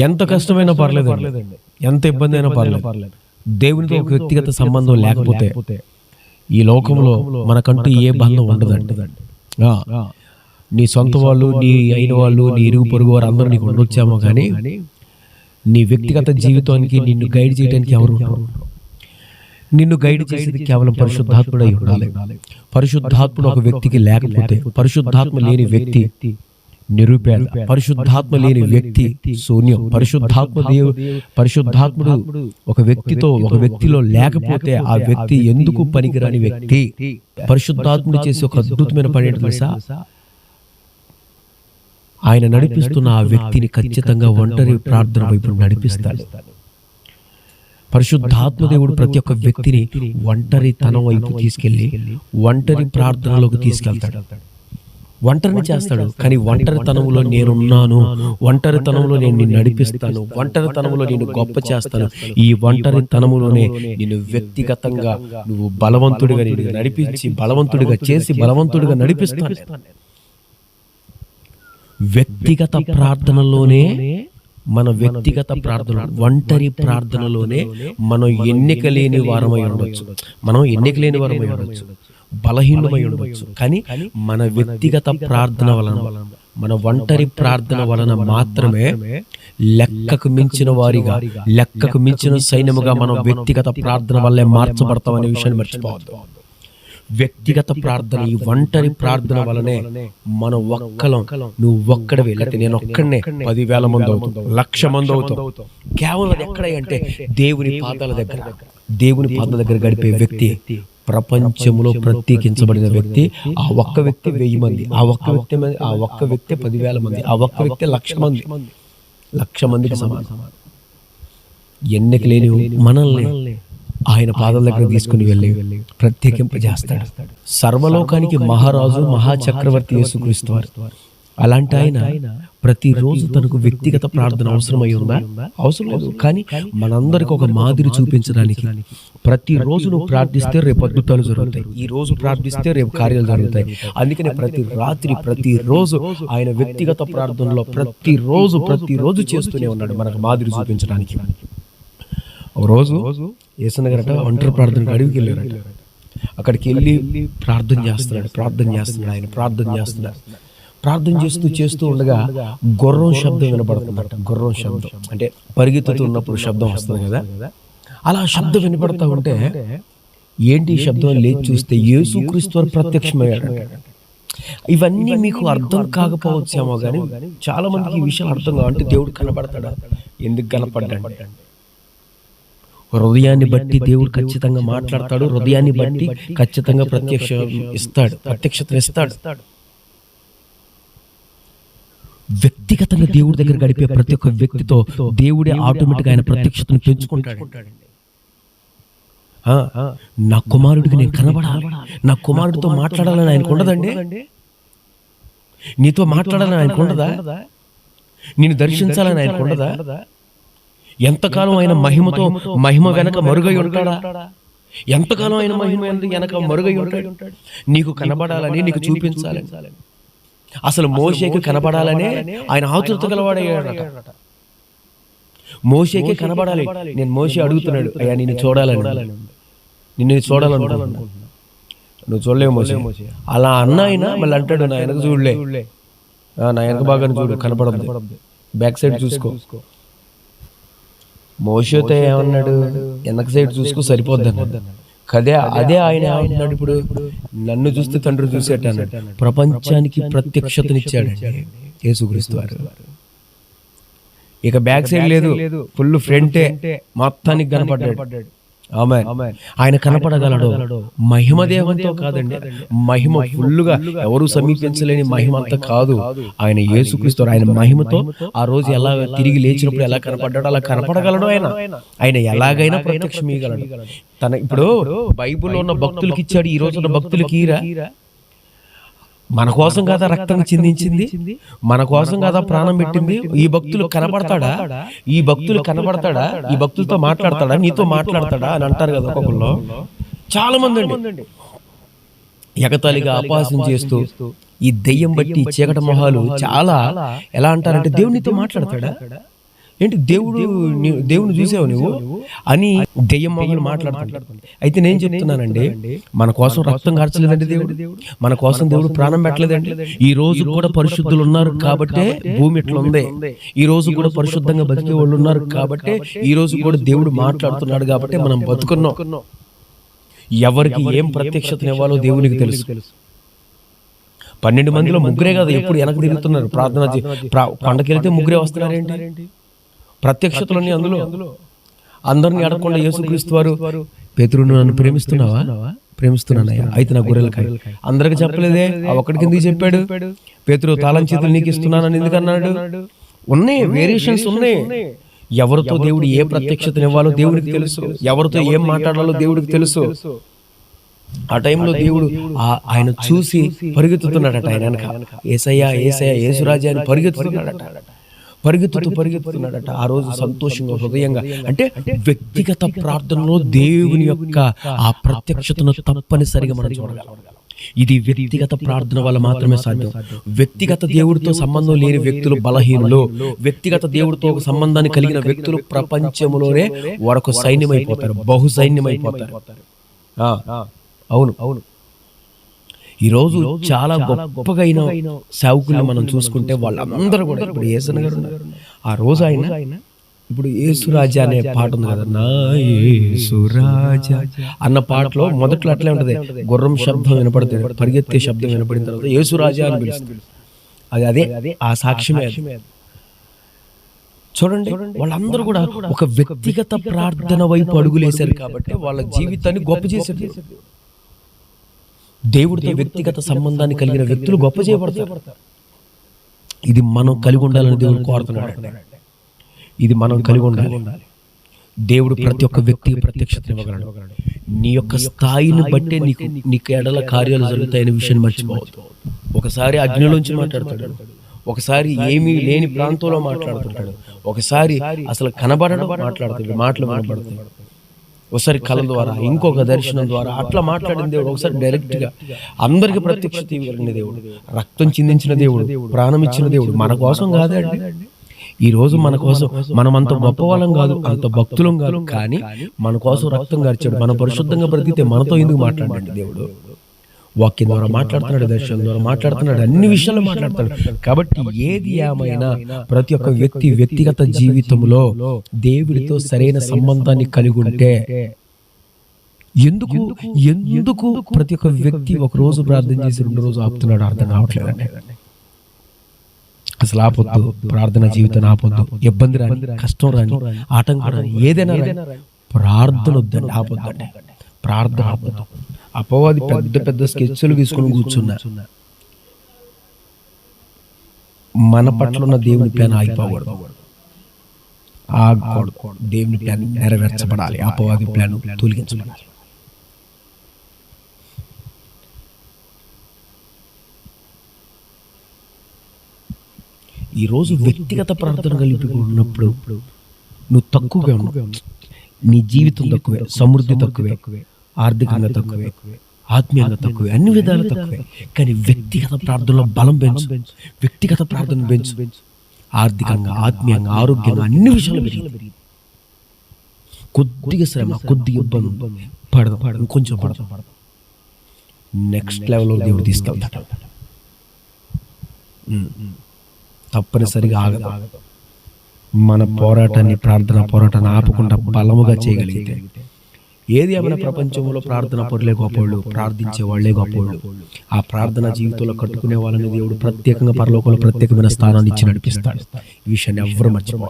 ఎంత కష్టమైనా పర్లేదు ఎంత ఇబ్బంది అయినా పర్లేదు. దేవునితో ఒక వ్యక్తిగత సంబంధం లేకపోతే ఈ లోకంలో మనకంటూ ఏ బంధం ఉండదండి. నీ సొంత వాళ్ళు నీ అయిన వాళ్ళు నీ ఇరుగు పొరుగు వారు అందరూ నీకు ఉండొచ్చామో కానీ నీ వ్యక్తిగత జీవితానికి నిన్ను గైడ్ చేయడానికి ఎవరు నిన్ను గైడ్ చేసేది కేవలం పరిశుద్ధాత్ముడై ఉండాలి. పరిశుద్ధాత్ముడు ఒక వ్యక్తికి లేకపోతే పరిశుద్ధాత్మ లేని వ్యక్తి నిరుపేద పరిశుద్ధాత్మ లేని వ్యక్తి శూన్యం. పరిశుద్ధాత్మ దేవు పరిశుద్ధాత్ముడు ఒక వ్యక్తితో ఒక వ్యక్తిలో లేకపోతే ఆ వ్యక్తి ఎందుకు పనికిరాని వ్యక్తి? పరిశుద్ధాత్ముడు చేసే ఒక అద్భుతమైన పని ఏంటో తెలుసా? ఆయన నడిపిస్తున్న ఆ వ్యక్తిని ఖచ్చితంగా ఒంటరి ప్రార్థన వైపు నడిపిస్తాడు. పరిశుద్ధాత్మ దేవుడు ప్రతి ఒక్క వ్యక్తిని ఒంటరి తనం వైపు తీసుకెళ్ళి ఒంటరి ప్రార్థనలోకి తీసుకెళ్తాడు. ఒంటరిని చేస్తాడు. కానీ ఒంటరితనంలో నేనున్నాను. ఒంటరితనంలో నేను నిన్ను నడిపిస్తాను. ఒంటరితనంలో నేను గొప్ప చేస్తాను. ఈ ఒంటరితనములోనే నిన్ను వ్యక్తిగతంగా నువ్వు బలవంతుడిగా నేను నడిపించి బలవంతుడిగా చేసి బలవంతుడిగా నడిపిస్తాను. వ్యక్తిగత ప్రార్థనలోనే మన వ్యక్తిగత ప్రార్థన ఒంటరి ప్రార్థనలోనే మనం ఎన్నిక లేని వారమై ఉండొచ్చు. మనం ఎన్నిక లేని వారమై ఉండొచ్చు. బలహీనమై ఉండొచ్చు. కానీ మన వ్యక్తిగత ప్రార్థన వలన మన ఒంటరి ప్రార్థన వలన మాత్రమే లెక్కకు మించిన వారిగా లెక్కకు మించిన సైన్యముగా మనం వ్యక్తిగత ప్రార్థన వల్లే మార్చబడతాం అనే విషయాన్ని మర్చిపోవద్దు. వ్యక్తిగత ప్రార్థన ఈ ఒంటరి ప్రార్థన వలనే మన ఒక్కలం నువ్వు ఒక్కడవే. లేకపోతే నేను ఒక్కడనే. పదివేల మంది అవుతాం లక్ష మంది అవుతాం కేవలం ఎక్కడ అంటే దేవుని పాదాల దగ్గర. దేవుని పాదాల దగ్గర గడిపే వ్యక్తి. ప్రపంచంలో ప్రత్యేకించబడిన వ్యక్తి ఆ ఒక్క వ్యక్తి వెయ్యి మంది ఆ ఒక్క వ్యక్తి ఆ ఒక్క వ్యక్తి పదివేల మంది ఆ ఒక్క వ్యక్తి లక్ష మంది లక్ష మందికి సమానం. ఎన్నిక లేని మనల్ని ఆయన పాదాల దగ్గర తీసుకుని వెళ్ళి ప్రత్యేకింపజేస్తాడు. సర్వలోకానికి మహారాజు మహాచక్రవర్తి యేసుక్రీస్తు వారు. అలాంటి ఆయన ప్రతిరోజు తనకు వ్యక్తిగత ప్రార్థన అవసరమై ఉందా? అవసరం లేదు. కానీ మనందరికి ఒక మాదిరి చూపించడానికి ప్రతిరోజు నువ్వు ప్రార్థిస్తే రేపు అద్భుతాలు జరుగుతాయి. ఈ రోజు ప్రార్థిస్తే రేపు కార్యాలు జరుగుతాయి. అందుకనే ప్రతి రాత్రి ప్రతిరోజు ఆయన వ్యక్తిగత ప్రార్థనలో ప్రతిరోజు ప్రతిరోజు చేస్తూనే ఉన్నాడు మనకు మాదిరి చూపించడానికి. రోజు ఏసన్న గారట ఒంటరి ప్రార్థనకు అడవికి వెళ్ళారట. అక్కడికి వెళ్ళి ప్రార్థన చేస్తున్నాడు ప్రార్థన చేస్తున్నాడు ఆయన ప్రార్థన చేస్తున్నాడు. ప్రార్థన చేస్తూ చేస్తూ ఉండగా గుర్రం శబ్దం వినపడుతుందట గుర్రం శబ్దం. అంటే పరిగెత్తుతూ ఉన్నప్పుడు శబ్దం వస్తుంది కదా? అలా శబ్దం వినపడతా ఉంటే ఏంటి శబ్దం? లేచి చూస్తే యేసుక్రీస్తు వారు ప్రత్యక్షమయ్యాడు ఇవన్నీ మీకు అర్థం కాకపోవచ్చేమో కానీ చాలా మందికి ఈ విషయం అర్థం కావు అంటే దేవుడు కనపడతాడా ఎందుకు కనపడ్డాడు? హృదయాన్ని బట్టి దేవుడు ఖచ్చితంగా మాట్లాడతాడు. హృదయాన్ని బట్టి ఖచ్చితంగా ప్రత్యక్ష ఇస్తాడు. ప్రత్యక్షతను ఇస్తాడు. వ్యక్తిగతంగా దేవుడి దగ్గర గడిపే ప్రతి ఒక్క వ్యక్తితో దేవుడే ఆటోమేటిక్ ఆయన ప్రత్యక్షతను పెంచుకుంటాడు నా కుమారుడికి నేను కనబడాలి. నా కుమారుడితో మాట్లాడాలని ఆయనకు ఉండదండి? నీతో మాట్లాడాలని ఆయనకు ఉండదా? నేను దర్శించాలని ఆయనకు ఉండదా? ఎంతకాలం ఆయన మహిమతో మహిమ వెనక మరుగై ఉంటాడా? ఎంతకాలం ఆయన మహిమ వెనక మరుగై ఉంటాడు? నీకు కనబడాలని నీకు చూపించాలని. అసలు మోషేకి కనబడాలనే ఆయన ఆతురత గలవాడయ్యాడట. మోషేకి కనబడాలి. నేను మోషే అడుగుతున్నాడు. అయ్యా నిన్ను చూడాలని నిన్ను చూడాలనుకుంటున్నా నువ్వు చూడలేవు మోసే అలా అన్న ఆయన మళ్ళీ అంటాడు నా వెనక చూడలే. ఆ, నా వెనక బాగా చూడు కనపడదు బ్యాక్ సైడ్ చూసుకో. మోషతో ఏమన్నాడు? వెనక సైడ్ చూసుకో సరిపోద్ది అన్నాడు. కదే అదే ఆయన ఏమంటున్నాడు ఇప్పుడు. నన్ను చూస్తే తండ్రి చూసేట అన్నాడు. ప్రపంచానికి ప్రత్యక్షతనిచ్చాడు యేసుక్రీస్తు వారు. ఇక బ్యాక్ సైడ్ లేదు. ఫుల్ ఫ్రంటే మొత్తానికి కనపడ్డాడు. ఆయన కనపడగలడు. మహిమ దేవంతో కాదండి. మహిమ ఫుల్లుగా ఎవరు సమీపించలేని మహిమ అంతా కాదు. ఆయన యేసుక్రీస్తు ఆయన మహిమతో ఆ రోజు ఎలా తిరిగి లేచినప్పుడు ఎలా కనపడ్డాడో అలా కనపడగలడు ఆయన. ఆయన. ఎలాగైనా ప్రత్యక్షమీయగలడు తన ఇప్పుడు బైబిల్లో ఉన్న భక్తులకి ఇచ్చాడు ఈ రోజు ఉన్న భక్తులకి మన కోసం కదా రక్తం చిందించింది? మన కోసం కదా ప్రాణం పెట్టింది? ఈ భక్తులు కనబడతాడా? ఈ భక్తులు కనబడతాడా? ఈ భక్తులతో మాట్లాడతాడా? నీతో మాట్లాడతాడా? అని అంటారు కదా ఒక్కొక్కళ్ళు చాలా మంది అండి. ఎగతాళిగా అపహాసం చేస్తూ ఈ దెయ్యం బట్టి చీకటి మొహాలు చాలా ఎలా అంటారంటే దేవుడు నీతో మాట్లాడతాడా? ఏంటి దేవుడు దేవుని చూసావు నువ్వు? అని దెయ్యం మొగలు మాట్లాడుతుంటాడు అయితే నేను చెప్తున్నానండి మన కోసం రక్తం కార్చలేదండి దేవుడు? మన కోసం దేవుడు ప్రాణం పెట్టలేదండి? ఈ రోజు కూడా పరిశుద్ధులు ఉన్నారు కాబట్టే భూమి ఇట్లా ఉంది? ఈ రోజు కూడా పరిశుద్ధంగా బతికే వాళ్ళు ఉన్నారు కాబట్టే ఈ రోజు కూడా దేవుడు మాట్లాడుతున్నాడు కాబట్టి మనం బతుకున్నాం. ఎవరికి ఏం ప్రత్యక్షతనివ్వాలో దేవునికి తెలుసు. పన్నెండు మందిలో ముగ్గురే కదా ఎప్పుడు వెనక తిరుగుతున్నారు? ప్రార్థన చే- ప్రా- పండగకి వెళ్తే ముగ్గురే వస్తున్నారేంటి ప్రత్యక్షతలన్నీ అందులో అందరిని అడగకుండా యేసుక్రీస్తు వారు పేతురు నన్ను ప్రేమిస్తున్నావా? ప్రేమిస్తున్నానయ్యా. అయితే నా గొర్రెల కాయ అందరికి చెప్పలేదే? ఆ ఒక్కడికి ఎందుకు చెప్పాడు? పేతురు తాళం చేతులు నీకు ఇస్తున్నానని ఎందుకు అన్నాడు? ఉన్నాయి వేరియేషన్స్ ఉన్నాయి. ఎవరితో దేవుడు ఏ ప్రత్యక్షతనివ్వాలో దేవుడికి తెలుసు. ఎవరితో ఏం మాట్లాడాలో దేవుడికి తెలుసు. ఆ టైంలో దేవుడు ఆయన చూసి పరిగెత్తుతున్నాడట ఆయన వెనక. ఏసయ్య ఏసయ్య ఏసురాజా అని పరిగెత్తుతున్నాడట. పరిగెత్తుతూ పరిగెత్తుతున్నాడట ఆ రోజు సంతోషంగా హృదయంగా అంటే వ్యక్తిగత ప్రార్థనలో దేవుని యొక్క ఆ ప్రత్యక్షతను తప్పనిసరిగా మనం చూడగలం. ఇది వ్యక్తిగత ప్రార్థన వల్ల మాత్రమే సాధ్యం. వ్యక్తిగత దేవుడితో సంబంధం లేని వ్యక్తులు బలహీనులు వ్యక్తిగత దేవుడితో ఒక సంబంధాన్ని కలిగిన వ్యక్తులు ప్రపంచంలోనే వరకు సైన్యమైపోతారు బహు సైన్యమైపోతారు అవును. అవును. ఈరోజు చాలా గొప్పగా అయిన సేవకుల్ని మనం చూసుకుంటే వాళ్ళందరూ కూడా ఇప్పుడు ఏసన గారు. ఆ రోజు ఆయన ఇప్పుడు ఏసురాజా అనే పాట ఉంది కదా నా ఏసురాజా అన్న పాటలో మొదట్లో అట్లే ఉంటది. గుర్రం శబ్దం వినపడుతుంది పరిగెత్తే శబ్దం వినపడిన తర్వాత ఏసురాజా అని పిలుస్తుంది అది అదే ఆ సాక్ష్యమే. చూడండి వాళ్ళందరూ కూడా ఒక వ్యక్తిగత ప్రార్థన వైపు అడుగులేశారు కాబట్టి వాళ్ళ జీవితాన్ని గొప్ప చేశారు. దేవుడితో వ్యక్తిగత సంబంధాన్ని కలిగిన వ్యక్తులు గొప్ప చేయబడతారు. ఇది మనం కలిగి ఉండాలని దేవుడు కోరుతున్నాడు ఇది మనం కలిగి ఉండాలి. దేవుడు ప్రతి ఒక్క వ్యక్తికి ప్రత్యక్షత ఇవ్వగలడు. నీ యొక్క స్థాయిని బట్టే నీకు నీకు ఎడల కార్యాలు జరుగుతాయనే విషయాన్ని మర్చిపోవద్దు. ఒకసారి అగ్నిలోంచి మాట్లాడతాడు. ఒకసారి ఏమీ లేని ప్రాంతంలో మాట్లాడుతుంటాడు. ఒకసారి అసలు కనబడడం మాట్లాడుతాడు మాటలు వినబడతాయి. ఒకసారి కళ ద్వారా ఇంకొక దర్శనం ద్వారా అట్లా మాట్లాడిన దేవుడు ఒకసారి డైరెక్ట్గా అందరికి ప్రత్యక్షత ఇవ్వగలిగిన దేవుడు రక్తం చిందించిన దేవుడు ప్రాణం ఇచ్చిన దేవుడు. మన కోసం కాదండి. ఈ రోజు మన కోసం మనం అంత గొప్ప వాళ్ళం కాదు అంత భక్తులం కాదు కానీ మన కోసం రక్తం గార్చాడు మన పరిశుద్ధంగా బ్రతికితే మనతో ఎందుకు మాట్లాడండి దేవుడు? వాక్యం ద్వారా మాట్లాడుతున్నాడు దర్శనం ద్వారా మాట్లాడుతున్నాడు అన్ని విషయాల్లో మాట్లాడుతున్నాడు కాబట్టి ఏది ఏమైనా ప్రతి ఒక్క వ్యక్తి వ్యక్తిగత జీవితంలో దేవుడితో సరైన సంబంధాన్ని కలిగి ఉంటే ఎందుకు ఎందుకు ప్రతి ఒక్క వ్యక్తి ఒక రోజు ప్రార్థన చేసి రెండు రోజు ఆపుతున్నాడు అర్థం కావట్లేదండి. అసలు ఆపొద్దు ప్రార్థన జీవితం ఆపొద్దు. ఇబ్బంది రాని కష్టం రాని ఆటంకం రాని ఏదైనా రాని ప్రార్థన వద్దండి ఆపొద్దండి. ప్రార్థన ఆపొద్దు. అపవాది పెద్ద పెద్ద స్కెచ్లు తీసుకొని కూర్చున్నా. మన పట్ల ఉన్న దేవుని ప్లాన్ ఆగిపోకూడదు. ఆగకూడదు. దేవుని ప్లాన్ నెరవేర్చబడాలి. అపవాది ప్లాన్ తొలగించబడాలి. ఈ రోజు వ్యక్తిగత ప్రార్థన కలిపి ఉన్నప్పుడు నువ్వు తక్కువగా ఉన్నావు. నీ జీవితం తక్కువే సమృద్ధి తక్కువే. ఆర్థికంగా తక్కువే ఆత్మీయంగా తక్కువే అన్ని విధాలు తక్కువే. కానీ వ్యక్తిగత ప్రార్థనలో బలం పెంచు. వ్యక్తిగత ప్రార్థన పెంచు. ఆర్థికంగా ఆత్మీయంగా ఆరోగ్యంగా అన్ని విషయాలు కొద్దిగా శ్రమ కొద్దిగా ఇబ్బంది. పడదు. పడదు. కొంచెం పడదు. పడదు. నెక్స్ట్ లెవెల్లో దేవుడు తీసుకెళ్తాడు. తప్పనిసరిగా ఆగదు. మన పోరాటాన్ని ప్రార్థన పోరాటాన్ని ఆపకుండా బలముగా చేయగలిగితే ఏది ఏమైనా ప్రపంచంలో ప్రార్థన పరులే గొప్పవాళ్ళు ప్రార్థించే వాళ్ళే గొప్పవాళ్ళు. ఆ ప్రార్థన జీవితంలో కట్టుకునే వాళ్ళని దేవుడు ప్రత్యేకంగా పరలోకంలో ప్రత్యేకమైన స్థానాన్ని ఇచ్చి నడిపిస్తాడు. ఈ విషయాన్ని ఎవ్వరు మర్చిపోవద్దు